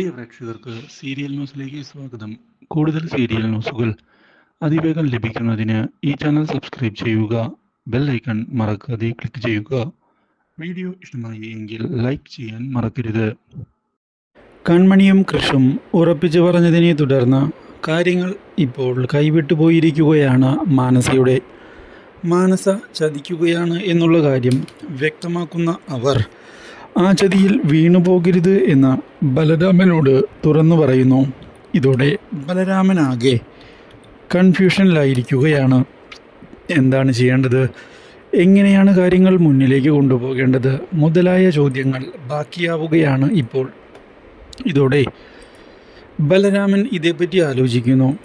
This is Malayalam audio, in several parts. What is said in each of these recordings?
പ്രിയ പ്രേക്ഷകർക്ക് സീരിയൽ ന്യൂസിലേക്ക് സ്വാഗതം. കൂടുതൽ സീരിയൽ ന്യൂസുകൾ അതിവേഗം ലഭിക്കുന്നതിന് ഈ ചാനൽ സബ്സ്ക്രൈബ് ചെയ്യുക ബെൽ ഐക്കൺ മറക്കാതെ ക്ലിക്ക് ചെയ്യുക. വീഡിയോ ഇഷ്ടമായി എങ്കിൽ ലൈക്ക് ചെയ്യാൻ മറക്കരുത്. കൺമണിയും കൃഷും ഉറപ്പിച്ചു പറഞ്ഞതിനെ തുടർന്ന് കാര്യങ്ങൾ ഇപ്പോൾ കൈവിട്ടു പോയിരിക്കുകയാണ് മാനസയുടെ. മാനസ ചതിക്കുകയാണ് എന്നുള്ള കാര്യം വ്യക്തമാക്കുന്ന അവർ ആ ചതിയിൽ വീണുപോകരുത് എന്ന് ബലരാമനോട് തുറന്നു പറയുന്നു. ഇതോടെ ബലരാമനാകെ കൺഫ്യൂഷനിലായിരിക്കുകയാണ്. എന്താണ് ചെയ്യേണ്ടത്? എങ്ങനെയാണ് കാര്യങ്ങൾ മുന്നിലേക്ക് കൊണ്ടുപോകേണ്ടത്? മുതലായ ചോദ്യങ്ങൾ ബാക്കിയാവുകയാണ് ഇപ്പോൾ. ഇതോടെ ബലരാമൻ ഇതേപ്പറ്റി ആലോചിക്കുന്നു.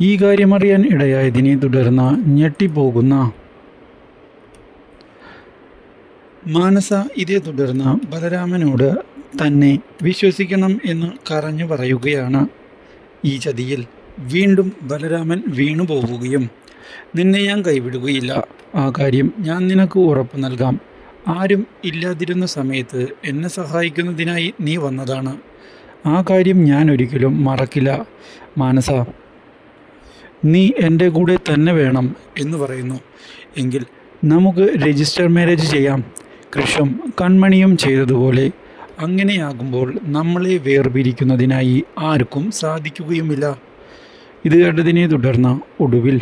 ഈ കാര്യമറിയാൻ ഇടയായതിനെ തുടർന്ന് ഞെട്ടിപ്പോകുന്ന മാനസ ഇതേ തുടർന്ന് ബലരാമനോട് തന്നെ വിശ്വസിക്കണം എന്ന് കരഞ്ഞു പറയുകയാണ്. ഈ ചതിയിൽ വീണ്ടും ബലരാമൻ വീണു പോവുകയും നിന്നെ ഞാൻ കൈവിടുകയില്ല. ആ കാര്യം ഞാൻ നിനക്ക് ഉറപ്പ് നൽകാം. ആരും ഇല്ലാതിരുന്ന സമയത്ത് എന്നെ സഹായിക്കുന്നതിനായി നീ വന്നതാണ്. ആ കാര്യം ഞാൻ ഒരിക്കലും മറക്കില്ല. മാനസ നീ എന്റെ കൂടെ തന്നെ വേണം എന്ന് പറയുന്നു. എങ്കിൽ നമുക്ക് രജിസ്റ്റർ മാരേജ് ചെയ്യാം. കൃഷും കൺമണിയും ചെയ്തതുപോലെ അങ്ങനെയാകുമ്പോൾ നമ്മളെ വേർപിരിക്കുന്നതിനായി ആർക്കും സാധിക്കുകയുമില്ല. ഇത് കണ്ടതിനെ തുടർന്ന് ഒടുവിൽ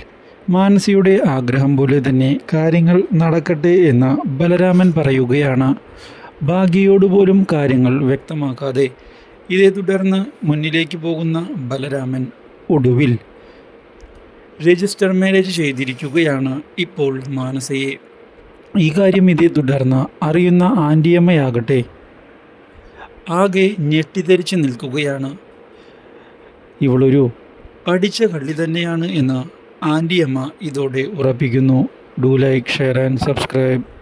മാനസിയുടെ ആഗ്രഹം പോലെ തന്നെ കാര്യങ്ങൾ നടക്കട്ടെ എന്ന് ബലരാമൻ പറയുകയാണ്. ഭാഗ്യയോട് പോലും കാര്യങ്ങൾ വ്യക്തമാക്കാതെ ഇതേ തുടർന്ന് മുന്നിലേക്ക് പോകുന്ന ബലരാമൻ ഒടുവിൽ രജിസ്റ്റർ മാരേജ് ചെയ്തിരിക്കുകയാണ് ഇപ്പോൾ മാനസയെ. ഈ കാര്യം ഇതേ തുടർന്ന് അറിയുന്ന ആന്റിയമ്മയാകട്ടെ ആകെ ഞെട്ടിധരിച്ച് നിൽക്കുകയാണ്. ഇവളൊരു പഠിച്ച കള്ളി തന്നെയാണ് എന്ന് ആന്റിയമ്മ ഇതോടെ ഉറപ്പിക്കുന്നു. Do like share and subscribe.